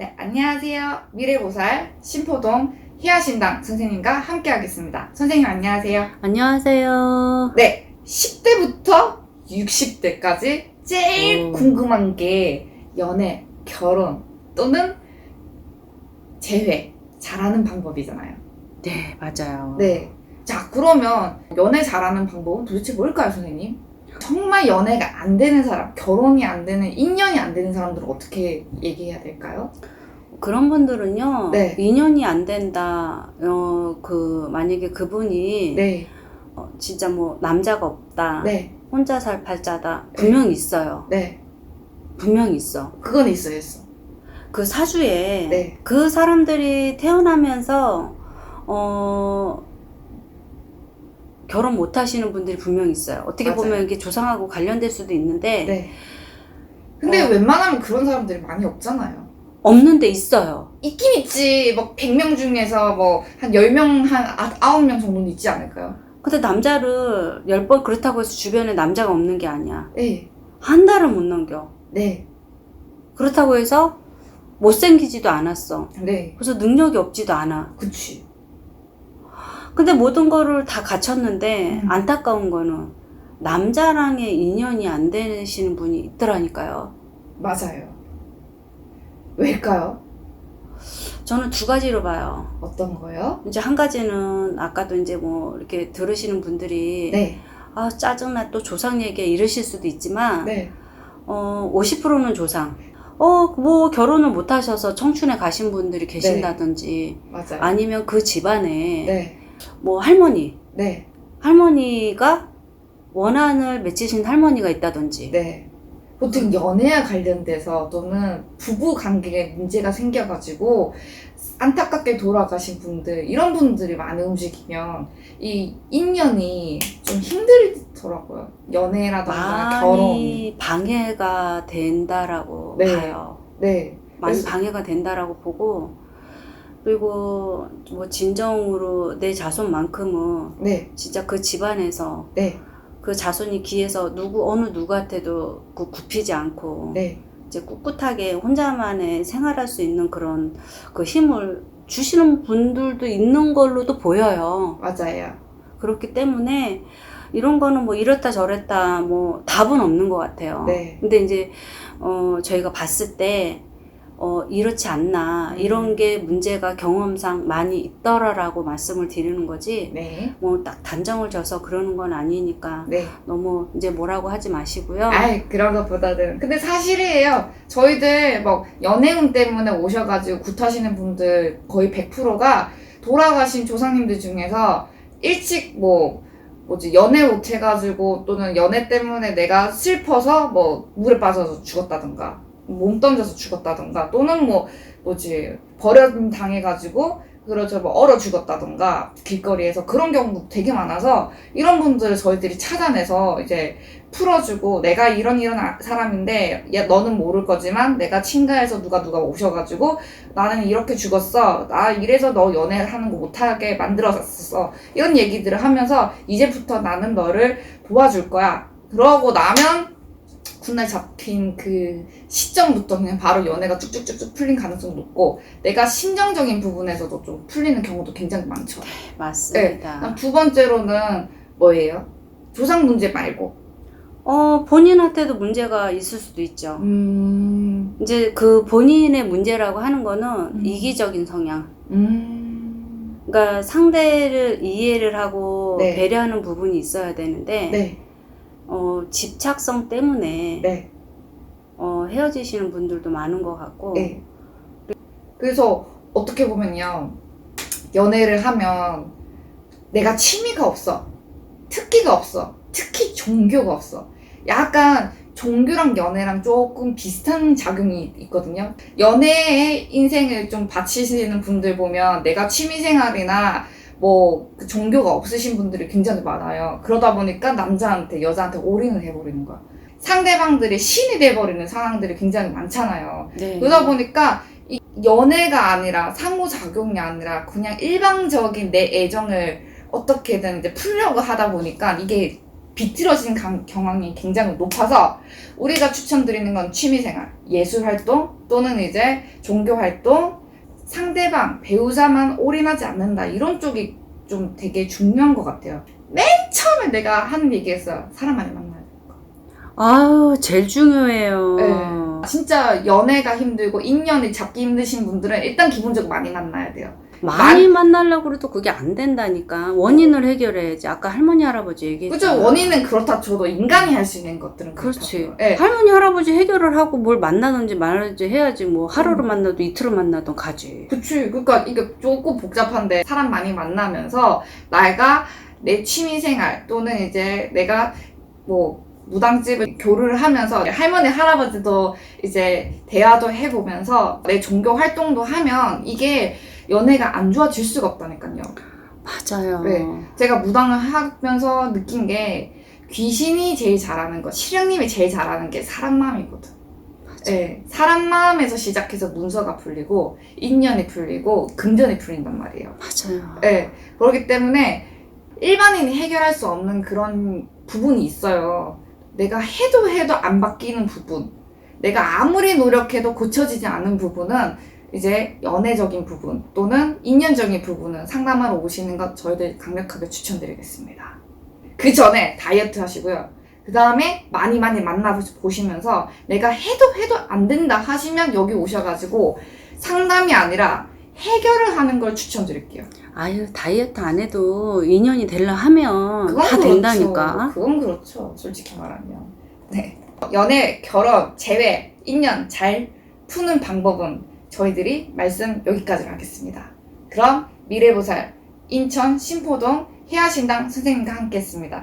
네, 안녕하세요. 미래보살 신포동 희야신당 선생님과 함께 하겠습니다. 선생님 안녕하세요. 안녕하세요. 네, 10대부터 60대까지 제일 오. 궁금한 게 연애, 결혼 또는 재회 잘하는 방법이잖아요. 네, 맞아요. 네. 자, 그러면 연애 잘하는 방법은 도대체 뭘까요, 선생님? 정말 연애가 안 되는 사람, 결혼이 안 되는, 인연이 안 되는 사람들은 어떻게 얘기해야 될까요? 그런 분들은요, 네. 인연이 안 된다, 어, 그, 만약에 그분이, 네, 어, 진짜 뭐, 남자가 없다, 네, 혼자 살 팔자다, 분명 히 있어요. 네. 분명 히 있어. 그건 있어, 있어. 그 사주에, 네. 그 사람들이 태어나면서, 어, 결혼 못 하시는 분들이 분명히 있어요. 어떻게 맞아요. 보면 이게 조상하고 관련될 수도 있는데, 네. 근데 어. 웬만하면 그런 사람들이 많이 없잖아요. 없는데 있어요. 있긴 있지. 뭐 100명 중에서 뭐 한 10명, 한 9명 정도는 있지 않을까요? 근데 남자를 열 번 그렇다고 해서 주변에 남자가 없는 게 아니야. 네. 한 달을 못 넘겨. 네. 그렇다고 해서 못생기지도 않았어. 네. 그래서 능력이 없지도 않아. 그치. 근데 모든 거를 다 갖췄는데 음. 안타까운 거는 남자랑의 인연이 안 되시는 분이 있더라니까요. 맞아요. 왜일까요? 저는 두 가지로 봐요. 어떤 거요? 이제 한 가지는 아까도 이제 뭐 이렇게 들으시는 분들이 네. 아 짜증나 또 조상 얘기에 이러실 수도 있지만 네. 어 50%는 조상. 어 뭐 결혼을 못 하셔서 청춘에 가신 분들이 계신다든지 맞아요. 아니면 그 집안에 네. 뭐 할머니 네. 할머니가 원한을 맺히신 할머니가 있다든지 네. 보통 연애와 관련돼서 또는 부부 관계에 문제가 생겨가지고 안타깝게 돌아가신 분들 이런 분들이 많이 움직이면 이 인연이 좀 힘들더라고요. 연애라던가 결혼. 많이 방해가 된다라고 네. 봐요. 네. 많이 그래서- 방해가 된다라고 보고 그리고 뭐 진정으로 내 자손만큼은 네. 진짜 그 집안에서 네. 그 자손이 기해서 누구 어느 누구한테도 그 굽히지 않고 네. 이제 꿋꿋하게 혼자만의 생활할 수 있는 그런 그 힘을 주시는 분들도 있는 걸로도 보여요. 맞아요. 그렇기 때문에 이런 거는 뭐 이렇다 저랬다 뭐 답은 없는 것 같아요. 네. 근데 이제 어 저희가 봤을 때 어 이렇지 않나 음. 이런 게 문제가 경험상 많이 있더라라고 말씀을 드리는 거지 네. 뭐 딱 단정을 져서 그러는 건 아니니까 네. 너무 이제 뭐라고 하지 마시고요. 아이 그런 것보다는 근데 사실이에요. 저희들 뭐 연애운 때문에 오셔가지고 굿하시는 분들 거의 100%가 돌아가신 조상님들 중에서 일찍 뭐 뭐지 연애 못 해가지고 또는 연애 때문에 내가 슬퍼서 뭐 물에 빠져서 죽었다든가 몸 던져서 죽었다든가 또는 뭐 뭐지 버려 당해가지고 그렇죠 뭐 얼어 죽었다든가 길거리에서 그런 경우 되게 많아서 이런 분들을 저희들이 찾아내서 이제 풀어주고 내가 이런 이런 아- 사람인데 야 너는 모를 거지만 내가 친가에서 누가 누가 오셔가지고 나는 이렇게 죽었어. 나 이래서 너 연애하는 거 못하게 만들어놨었어. 이런 얘기들을 하면서 이제부터 나는 너를 도와줄 거야. 그러고 나면 군날 잡힌 그 시점부터 그냥 바로 연애가 쭉쭉쭉쭉 풀린 가능성이 높고 내가 심정적인 부분에서도 좀 풀리는 경우도 굉장히 많죠 맞습니다. 그다음 두 번째로는 뭐예요? 조상 문제 말고 어 본인한테도 문제가 있을 수도 있죠. 음, 이제 그 본인의 문제라고 하는 거는 음. 이기적인 성향. 음, 그러니까 상대를 이해를 하고 네. 배려하는 부분이 있어야 되는데 네, 어, 집착성 때문에 네, 어, 헤어지시는 분들도 많은 것 같고 네. 그래서 어떻게 보면요, 연애를 하면 내가 취미가 없어, 특기가 없어, 특히 종교가 없어. 약간 종교랑 연애랑 조금 비슷한 작용이 있거든요. 연애의 인생을 좀 바치시는 분들 보면 내가 취미생활이나 뭐 그 종교가 없으신 분들이 굉장히 많아요. 그러다 보니까 남자한테 여자한테 올인을 해버리는 거야. 상대방들이 신이 돼버리는 상황들이 굉장히 많잖아요. 네. 그러다 보니까 이 연애가 아니라 상호작용이 아니라 그냥 일방적인 내 애정을 어떻게든 이제 풀려고 하다 보니까 이게 비틀어진 강- 경향이 굉장히 높아서 우리가 추천드리는 건 취미생활, 예술활동 또는 이제 종교활동, 상대방, 배우자만 올인하지 않는다 이런 쪽이 좀 되게 중요한 것 같아요. 맨 처음에 내가 하는 얘기였어요. 사람 많이 만나야 돼. 아유, 제일 중요해요. 네. 진짜 연애가 힘들고 인연이 잡기 힘드신 분들은 일단 기본적으로 많이 만나야 돼요. 많이 만나려고 그래도 그게 안 된다니까. 원인을 해결해야지. 아까 할머니, 할아버지 얘기했잖아. 그죠? 원인은 그렇다 쳐도 인간이 할 수 있는 것들은 그렇지. 예. 할머니, 할아버지 해결을 하고 뭘 만나든지 말든지 해야지. 뭐 하루를 음. 만나도 이틀을 만나든 가지. 그치. 그러니까 이게 조금 복잡한데 사람 많이 만나면서 내가 내 취미생활 또는 이제 내가 뭐 무당집을 교류를 하면서 할머니 할아버지도 이제 대화도 해보면서 내 종교 활동도 하면 이게 연애가 안 좋아질 수가 없다니까요. 맞아요. 네. 제가 무당을 하면서 느낀 게 귀신이 제일 잘하는 것, 실령님이 제일 잘하는 게 사람 마음이거든. 네, 사람 마음에서 시작해서 문서가 풀리고 인연이 풀리고 금전이 풀린단 말이에요. 맞아요. 네, 그렇기 때문에 일반인이 해결할 수 없는 그런 부분이 있어요. 내가 해도 해도 안 바뀌는 부분, 내가 아무리 노력해도 고쳐지지 않는 부분은 이제 연애적인 부분 또는 인연적인 부분은 상담하러 오시는 것 저희들 강력하게 추천드리겠습니다. 그 전에 다이어트 하시고요. 그 다음에 많이 많이 만나보시면서 내가 해도 해도 안 된다 하시면 여기 오셔가지고 상담이 아니라 해결을 하는 걸 추천드릴게요. 아유, 다이어트 안 해도 인연이 되려 하면 다 그렇죠. 된다니까. 그건 그렇죠. 솔직히 말하면. 네. 연애, 결혼, 재회, 인연 잘 푸는 방법은 저희들이 말씀 여기까지로 하겠습니다. 그럼 미래보살 인천 신포동 해아신당 선생님과 함께 했습니다.